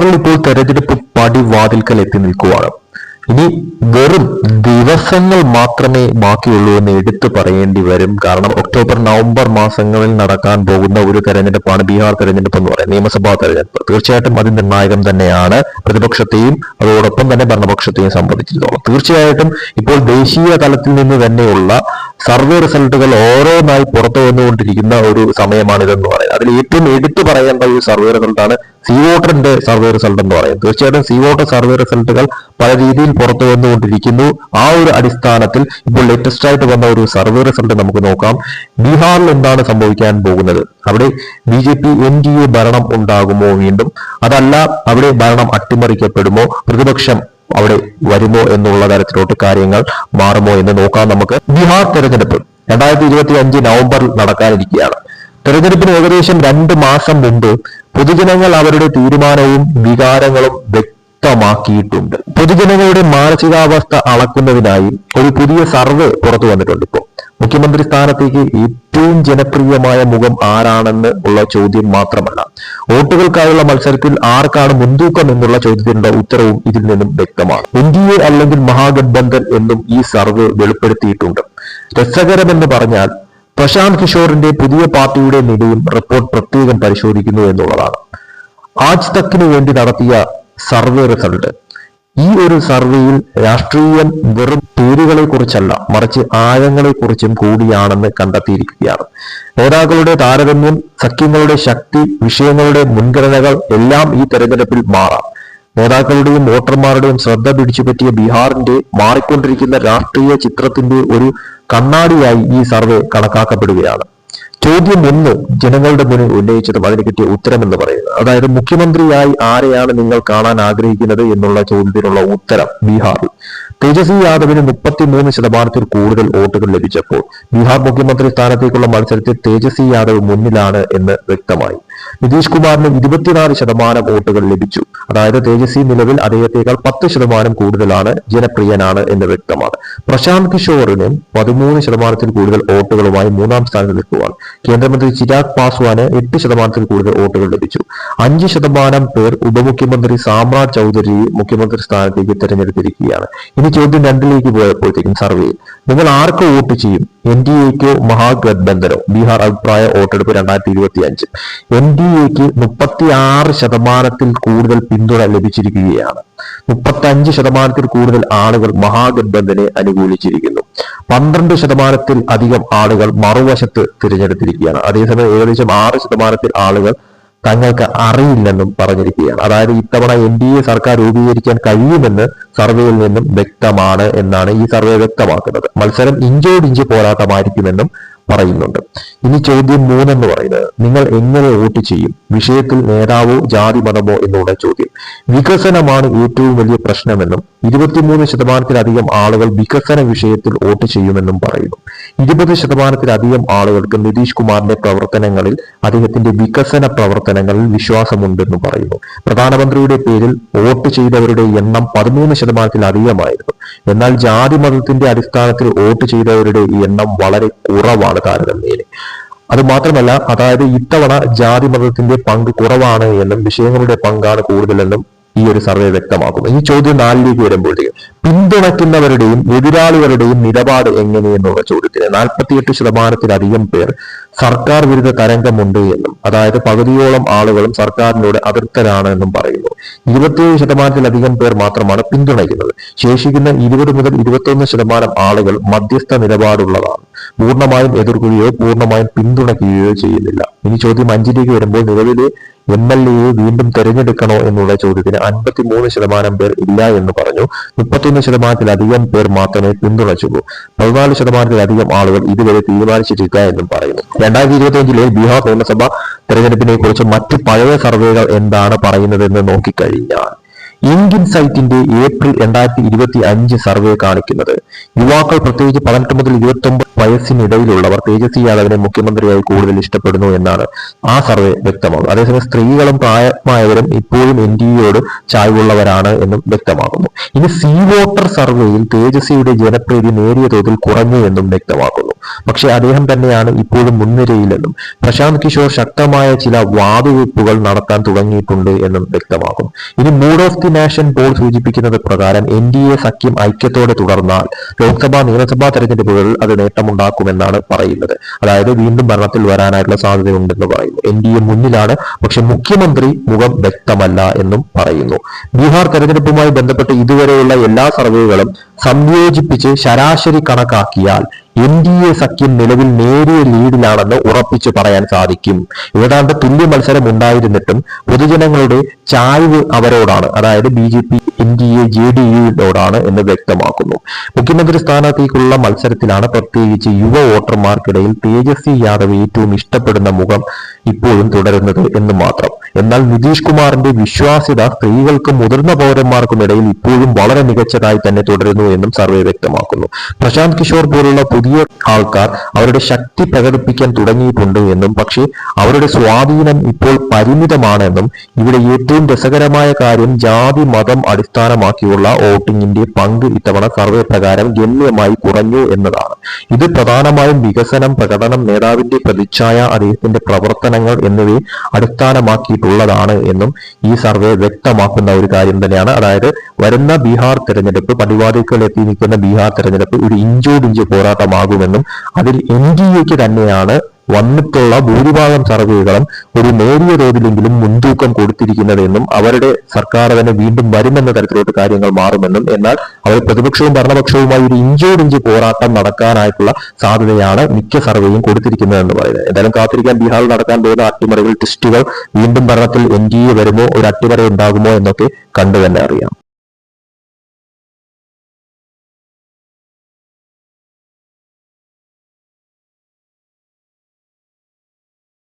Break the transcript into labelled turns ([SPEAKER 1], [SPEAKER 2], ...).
[SPEAKER 1] ബീഹാറിൽ ഇപ്പോൾ തെരഞ്ഞെടുപ്പ് പടിവാതിൽക്കൽ എത്തി നിൽക്കുവാണ്. ഇനി വെറും ദിവസങ്ങൾ മാത്രമേ ബാക്കിയുള്ളൂ എന്ന് എടുത്തു പറയേണ്ടി വരും. കാരണം ഒക്ടോബർ നവംബർ മാസങ്ങളിൽ നടക്കാൻ പോകുന്ന ഒരു തെരഞ്ഞെടുപ്പാണ് ബീഹാർ തെരഞ്ഞെടുപ്പ് എന്ന് പറയുന്നത്. നിയമസഭാ തെരഞ്ഞെടുപ്പ്. തീർച്ചയായിട്ടും അതിനിർണായകം തന്നെയാണ് പ്രതിപക്ഷത്തെയും അതോടൊപ്പം തന്നെ ഭരണപക്ഷത്തെയും സംബന്ധിച്ചിടത്തോളം. തീർച്ചയായിട്ടും ഇപ്പോൾ ദേശീയ തലത്തിൽ നിന്ന് തന്നെയുള്ള സർവേ റിസൾട്ടുകൾ ഓരോന്നായി പുറത്തു വന്നുകൊണ്ടിരിക്കുന്ന ഒരു സമയമാണിതെന്ന് പറയുന്നത് അതിൽ ഏറ്റവും എടുത്തു പറയേണ്ട ഒരു സർവേ റിസൾട്ടാണ് സി വോട്ടറിന്റെ സർവേ റിസൾട്ട് എന്ന് പറയുന്നത് തീർച്ചയായിട്ടും സി വോട്ടർ സർവേ റിസൾട്ടുകൾ പല രീതിയിൽ പുറത്തു വന്നുകൊണ്ടിരിക്കുന്നു. ആ ഒരു അടിസ്ഥാനത്തിൽ ഇപ്പോൾ ലേറ്റസ്റ്റ് ആയിട്ട് വന്ന ഒരു സർവേ റിസൾട്ട് നമുക്ക് നോക്കാം. ബീഹാറിൽ എന്താണ് സംഭവിക്കാൻ പോകുന്നത്? അവിടെ B J P N D A ഭരണം ഉണ്ടാകുമോ വീണ്ടും? അതല്ല അവിടെ ഭരണം അട്ടിമറിക്കപ്പെടുമോ? പ്രതിപക്ഷം അവിടെ വരുമോ എന്നുള്ള തരത്തിലോട്ട് കാര്യങ്ങൾ മാറുമോ എന്ന് നോക്കാം നമുക്ക്. ബീഹാർ തെരഞ്ഞെടുപ്പ് രണ്ടായിരത്തി ഇരുപത്തി അഞ്ച് നവംബറിൽ നടക്കാനിരിക്കുകയാണ്. തെരഞ്ഞെടുപ്പിന് ഏകദേശം രണ്ട് മാസം മുമ്പ് പൊതുജനങ്ങൾ അവരുടെ തീരുമാനവും വികാരങ്ങളും വ്യക്തമാക്കിയിട്ടുണ്ട്. പൊതുജനങ്ങളുടെ മാനസികാവസ്ഥ അളക്കുന്നതിനായി ഒരു പുതിയ സർവേ പുറത്തു വന്നിട്ടുണ്ട് ഇപ്പോൾ. മുഖ്യമന്ത്രി സ്ഥാനത്തേക്ക് ഏറ്റവും ജനപ്രിയമായ മുഖം ആരാണെന്ന് ഉള്ള ചോദ്യം മാത്രമല്ല വോട്ടുകൾക്കായുള്ള മത്സരത്തിൽ ആർക്കാണ് മുൻതൂക്കം എന്നുള്ള ചോദ്യത്തിനുള്ള ഉത്തരവും ഇതിൽ നിന്നും വ്യക്തമാണ്. എൻ ഡി എ അല്ലെങ്കിൽ മഹാഗഡ്ബന്ധൻ എന്നും ഈ സർവേ വെളിപ്പെടുത്തിയിട്ടുണ്ട്. രസകരമെന്ന് പറഞ്ഞാൽ പ്രശാന്ത് കിഷോറിന്റെ പുതിയ പാർട്ടിയുടെ നിലയും റിപ്പോർട്ട് പ്രത്യേകം പരിശോധിക്കുന്നു എന്നുള്ളതാണ്. ആജ് തക്കിന് വേണ്ടി നടത്തിയ സർവേ റിസൾട്ട് ഈ ഒരു സർവേയിൽ രാഷ്ട്രീയം വെറും പേരുകളെ കുറിച്ചല്ല മറിച്ച് ആഴങ്ങളെ കുറിച്ചും കൂടിയാണെന്ന് കണ്ടെത്തിയിരിക്കുകയാണ്. നേതാക്കളുടെ താരതമ്യം സഖ്യങ്ങളുടെ ശക്തി വിഷയങ്ങളുടെ മുൻഗണനകൾ എല്ലാം ഈ തെരഞ്ഞെടുപ്പിൽ മാറാം. നേതാക്കളുടെയും വോട്ടർമാരുടെയും ശ്രദ്ധ പിടിച്ചുപറ്റിയ ബീഹാറിന്റെ മാറിക്കൊണ്ടിരിക്കുന്ന രാഷ്ട്രീയ ചിത്രത്തിന്റെ ഒരു കണ്ണാടിയായി ഈ സർവേ കണക്കാക്കപ്പെടുകയാണ്. ചോദ്യം ഒന്ന് ജനങ്ങളുടെ മുന്നിൽ ഉന്നയിച്ചതും അതിന് കിട്ടിയ ഉത്തരം എന്ന് പറയുന്നത്. അതായത് മുഖ്യമന്ത്രിയായി ആരെയാണ് നിങ്ങൾ കാണാൻ ആഗ്രഹിക്കുന്നത് എന്നുള്ള ചോദ്യത്തിനുള്ള ഉത്തരം ബീഹാറിൽ. തേജസ്വി യാദവിന് മുപ്പത്തിമൂന്ന് ശതമാനത്തിൽ കൂടുതൽ വോട്ടുകൾ ലഭിച്ചപ്പോൾ ബീഹാർ മുഖ്യമന്ത്രി സ്ഥാനത്തേക്കുള്ള മത്സരത്തിൽ തേജസ്വി യാദവ് മുന്നിലാണ് എന്ന് വ്യക്തമായി. നിതീഷ് കുമാറിന് ഇരുപത്തിനാല് ശതമാനം വോട്ടുകൾ ലഭിച്ചു. അതായത് തേജസ്വി നിലവിൽ അദ്ദേഹത്തെക്കാൾ പത്ത് ശതമാനം കൂടുതലാണ് ജനപ്രിയനാണ് എന്ന് വ്യക്തമാണ്. പ്രശാന്ത് കിഷോറിന് പതിമൂന്ന് ശതമാനത്തിൽ കൂടുതൽ വോട്ടുകളുമായി മൂന്നാം സ്ഥാനത്ത് നിൽക്കുവാൻ കേന്ദ്രമന്ത്രി ചിരാഗ് പാസ്വാന് എട്ട് ശതമാനത്തിൽ കൂടുതൽ വോട്ടുകൾ ലഭിച്ചു. അഞ്ച് ശതമാനം പേർ ഉപമുഖ്യമന്ത്രി സാമ്രാജ് ചൗധരിയെ മുഖ്യമന്ത്രി സ്ഥാനത്തേക്ക് തിരഞ്ഞെടുത്തിരിക്കുകയാണ്. ഇനി ചോദ്യം രണ്ടിലേക്ക് പോയപ്പോഴത്തേക്കും സർവേയിൽ നിങ്ങൾ ആർക്ക് വോട്ട് ചെയ്യും? എൻ ഡി എക്ക് മഹാഗഡ്ബന്ധനോ. ബീഹാർ അഭിപ്രായ വോട്ടെടുപ്പ് രണ്ടായിരത്തി ഇരുപത്തി അഞ്ച് എൻ ഡി എക്ക് മുപ്പത്തി ആറ് ശതമാനത്തിൽ കൂടുതൽ പിന്തുണ ലഭിച്ചിരിക്കുകയാണ്. മുപ്പത്തി അഞ്ച് ശതമാനത്തിൽ കൂടുതൽ ആളുകൾ മഹാഗഡ്ബന്ധനെ അനുകൂലിച്ചിരിക്കുന്നു. പന്ത്രണ്ട് ശതമാനത്തിൽ അധികം ആളുകൾ മറുവശത്ത് തിരഞ്ഞെടുത്തിരിക്കുകയാണ്. അതേസമയം ഏകദേശം ആറ് ശതമാനത്തിൽ ആളുകൾ തങ്ങൾക്ക് അറിയില്ലെന്നും പറഞ്ഞിരിക്കുകയാണ്. അതായത് ഇത്തവണ എൻ ഡി എ സർക്കാർ രൂപീകരിക്കാൻ കഴിയുമെന്ന് സർവേയിൽ നിന്നും വ്യക്തമാണ് എന്നാണ് ഈ സർവേ വ്യക്തമാക്കുന്നത്. മത്സരം ഇഞ്ചോടിഞ്ച് പോരാട്ടമായിരിക്കുമെന്നും പറയുന്നുണ്ട്. ഇനി ചോദ്യം മൂന്നെന്ന് പറയുന്നത് നിങ്ങൾ എങ്ങനെ വോട്ട് ചെയ്യും? വിഷയത്തിൽ നേതാവോ ജാതി മതമോ എന്നുള്ള ചോദ്യം. വികസനമാണ് ഏറ്റവും വലിയ പ്രശ്നമെന്നും ഇരുപത്തിമൂന്ന് ശതമാനത്തിലധികം ആളുകൾ വികസന വിഷയത്തിൽ വോട്ട് ചെയ്യുമെന്നും പറയുന്നു. ഇരുപത് ശതമാനത്തിലധികം ആളുകൾക്ക് നിതീഷ് കുമാറിന്റെ പ്രവർത്തനങ്ങളിൽ അദ്ദേഹത്തിന്റെ വികസന പ്രവർത്തനങ്ങളിൽ വിശ്വാസമുണ്ടെന്ന് പറയുന്നു. പ്രധാനമന്ത്രിയുടെ പേരിൽ വോട്ട് ചെയ്തവരുടെ എണ്ണം പതിമൂന്ന് ശതമാനത്തിലധികമായിരുന്നു. എന്നാൽ ജാതി മതത്തിന്റെ അടിസ്ഥാനത്തിൽ വോട്ട് ചെയ്തവരുടെ എണ്ണം വളരെ കുറവാണ്. താരതമ്യേന. അത് മാത്രമല്ല അതായത് ഇത്തവണ ജാതി മതത്തിന്റെ പങ്ക് കുറവാണ് എന്നും വിഷയങ്ങളുടെ പങ്കാണ് കൂടുതലെന്നും ഈ ഒരു സർവേ വ്യക്തമാക്കുന്നു. ഈ ചോദ്യം നാലിലേക്ക് വരുമ്പോഴത്തേക്ക് പിന്തുണയ്ക്കുന്നവരുടെയും എതിരാളികളുടെയും നിലപാട് എങ്ങനെയെന്നുള്ള ചോദ്യത്തിന് നാൽപ്പത്തിയെട്ട് ശതമാനത്തിലധികം പേർ സർക്കാർ വിരുദ്ധ തരംഗമുണ്ട് എന്നും അതായത് പകുതിയോളം ആളുകളും സർക്കാരിനോട് അതൃപ്തരാണ് എന്നും പറയുന്നു. ഇരുപത്തിയേഴ് ശതമാനത്തിലധികം പേർ മാത്രമാണ് പിന്തുണയ്ക്കുന്നത്. ശേഷിക്കുന്ന ഇരുപത് മുതൽ ഇരുപത്തൊന്ന് ശതമാനം ആളുകൾ മധ്യസ്ഥ നിലപാടുള്ളതാണ്. പൂർണമായും എതിർക്കുകയോ പൂർണമായും പിന്തുണയ്ക്കുകയോ ചെയ്യുന്നില്ല. ഇനി ചോദ്യം അഞ്ചിലേക്ക് വരുമ്പോൾ നിലവിലെ എം എൽ എയെ വീണ്ടും തെരഞ്ഞെടുക്കണോ എന്നുള്ള ചോദ്യത്തിന് അൻപത്തിമൂന്ന് ശതമാനം പേർ ഇല്ല എന്ന് പറഞ്ഞു. മുപ്പത്തൊന്ന് ശതമാനത്തിലധികം പേർ മാത്രമേ പിന്തുണച്ചുള്ളൂ. പതിനാല് ശതമാനത്തിലധികം ആളുകൾ ഇതുവരെ തീരുമാനിച്ചിട്ടില്ല എന്നും പറയുന്നു. രണ്ടായിരത്തി ഇരുപത്തി അഞ്ചിലെ ബീഹാർ നിയമസഭ തെരഞ്ഞെടുപ്പിനെ കുറിച്ച് മറ്റ് പഴയ സർവേകൾ എന്താണ് പറയുന്നതെന്ന് നോക്കിക്കഴിഞ്ഞാൽ ഇന്ത്യൻ സൈറ്റിന്റെ ഏപ്രിൽ രണ്ടായിരത്തി ഇരുപത്തി അഞ്ച് സർവേ കാണിക്കുന്നത്. യുവാക്കൾ പ്രത്യേകിച്ച് പതിനെട്ട് മുതൽ ഇരുപത്തി ഒമ്പത് വയസ്സിനിടയിലുള്ളവർ തേജസ്വി യാദവിനെ മുഖ്യമന്ത്രിയായി കൂടുതൽ ഇഷ്ടപ്പെടുന്നു എന്നാണ് ആ സർവേ വ്യക്തമാകുന്നത് അതേസമയം സ്ത്രീകളും പ്രായമായവരും ഇപ്പോഴും എൻ ഡി എയോട് ചായ്വുള്ളവരാണ് എന്നും വ്യക്തമാകുന്നു ഇനി സീ വോട്ടർ സർവേയിൽ തേജസ്വിയുടെ ജനപ്രീതി നേരിയ തോതിൽ കുറഞ്ഞു എന്നും വ്യക്തമാക്കുന്നു. പക്ഷെ അദ്ദേഹം തന്നെയാണ് ഇപ്പോഴും മുൻനിരയിലെന്നും പ്രശാന്ത് കിഷോർ ശക്തമായ ചില വാതുവെപ്പുകൾ നടത്താൻ തുടങ്ങിയിട്ടുണ്ട് എന്നും വ്യക്തമാകും ഇനി mood of the nation poll സൂചിപ്പിക്കുന്നത് പ്രകാരം എൻ ഡി എ സഖ്യം ഐക്യത്തോടെ തുടർന്നാൽ ലോക്സഭാ നിയമസഭാ തെരഞ്ഞെടുപ്പുകളിൽ അത് നേട്ടമുണ്ടാക്കുമെന്നാണ് പറയുന്നത്. അതായത് വീണ്ടും ഭരണത്തിൽ വരാനായിട്ടുള്ള സാധ്യതയുണ്ടെന്ന് പറയുന്നു. എൻ ഡി എ മുന്നിലാണ് പക്ഷെ മുഖ്യമന്ത്രി മുഖം വ്യക്തമല്ല എന്നും പറയുന്നു. ബീഹാർ തെരഞ്ഞെടുപ്പുമായി ബന്ധപ്പെട്ട് ഇതുവരെയുള്ള എല്ലാ സർവേകളും സംയോജിപ്പിച്ച് ശരാശരി കണക്കാക്കിയാൽ എൻ ഡി എ സഖ്യം നിലവിൽ നേരിയ ലീഡിലാണെന്ന് ഉറപ്പിച്ചു പറയാൻ സാധിക്കും. ഏതാണ്ട് തുല്യ മത്സരം ഉണ്ടായിരുന്നിട്ടും പൊതുജനങ്ങളുടെ ചായ്വ് അവരോടാണ് അതായത് B J P N D A J D യുവിനോടാണ് എന്ന് വ്യക്തമാക്കുന്നു. മുഖ്യമന്ത്രി സ്ഥാനാർത്ഥിക്കുള്ള മത്സരത്തിലാണ് പ്രത്യേകിച്ച് യുവ വോട്ടർമാർക്കിടയിൽ തേജസ്വി യാദവ് ഏറ്റവും ഇഷ്ടപ്പെടുന്ന മുഖം ഇപ്പോഴും തുടരുന്നത് എന്ന് മാത്രം. എന്നാൽ നിതീഷ് കുമാറിന്റെ വിശ്വാസ്യത സ്ത്രീകൾക്കും മുതിർന്ന പൗരന്മാർക്കും ഇടയിൽ ഇപ്പോഴും വളരെ മികച്ചതായി തന്നെ തുടരുന്നു എന്നും സർവേ വ്യക്തമാക്കുന്നു. പ്രശാന്ത് കിഷോർ പോലുള്ള പുതിയ ആൾക്കാർ അവരുടെ ശക്തി പ്രകടിപ്പിക്കാൻ തുടങ്ങിയിട്ടുണ്ട് എന്നും പക്ഷേ അവരുടെ സ്വാധീനം ഇപ്പോൾ പരിമിതമാണെന്നും ഇവിടെ ഏറ്റവും രസകരമായ കാര്യം ജാതി മതം അടിസ്ഥാനമാക്കിയുള്ള വോട്ടിംഗിന്റെ പങ്ക് ഇത്തവണ സർവേ പ്രകാരം ഗണ്യമായി കുറഞ്ഞു എന്നതാണ്. ഇത് പ്രധാനമായും വികസനം പ്രകടനം നേതാവിന്റെ പ്രതിച്ഛായ അദ്ദേഹത്തിന്റെ പ്രവർത്തനങ്ങൾ എന്നിവയെ അടിസ്ഥാനമാക്കിയിട്ടുള്ളതാണ് എന്നും ഈ സർവേ വ്യക്തമാക്കുന്ന ഒരു കാര്യം തന്നെയാണ്. അതായത് വരുന്ന ബീഹാർ തെരഞ്ഞെടുപ്പ് പടിവാതിൽക്കൽ എത്തി നിൽക്കുന്ന ബീഹാർ തെരഞ്ഞെടുപ്പ് ഒരു ഇഞ്ചോടിഞ്ച് പോരാട്ടമാകുമെന്നും അതിൽ എൻ ഡി എക്ക് തന്നെയാണ് വന്നിട്ടുള്ള ഭൂരിഭാഗം സർവേകളും ഒരു നേരിയ തോതിലെങ്കിലും മുൻതൂക്കം കൊടുത്തിരിക്കുന്നതെന്നും അവരുടെ സർക്കാർ തന്നെ വീണ്ടും വരുമെന്ന തരത്തിലോട്ട് കാര്യങ്ങൾ മാറുമെന്നും എന്നാൽ അവർ പ്രതിപക്ഷവും ഭരണപക്ഷവുമായി ഒരു ഇഞ്ചോടിഞ്ച് പോരാട്ടം നടക്കാനായിട്ടുള്ള സാധ്യതയാണ് മിക്ക സർവേയും കൊടുത്തിരിക്കുന്നതെന്ന് പറയുന്നത്. എന്തായാലും കാത്തിരിക്കാൻ ബീഹാറിൽ നടക്കാൻ പോകുന്ന അട്ടിമറികൾ ടെസ്റ്റുകൾ വീണ്ടും ഭരണത്തിൽ എൻ ഡി എ വരുമോ? ഒരു അട്ടിമറി ഉണ്ടാകുമോ എന്നൊക്കെ കണ്ടു തന്നെ അറിയാം.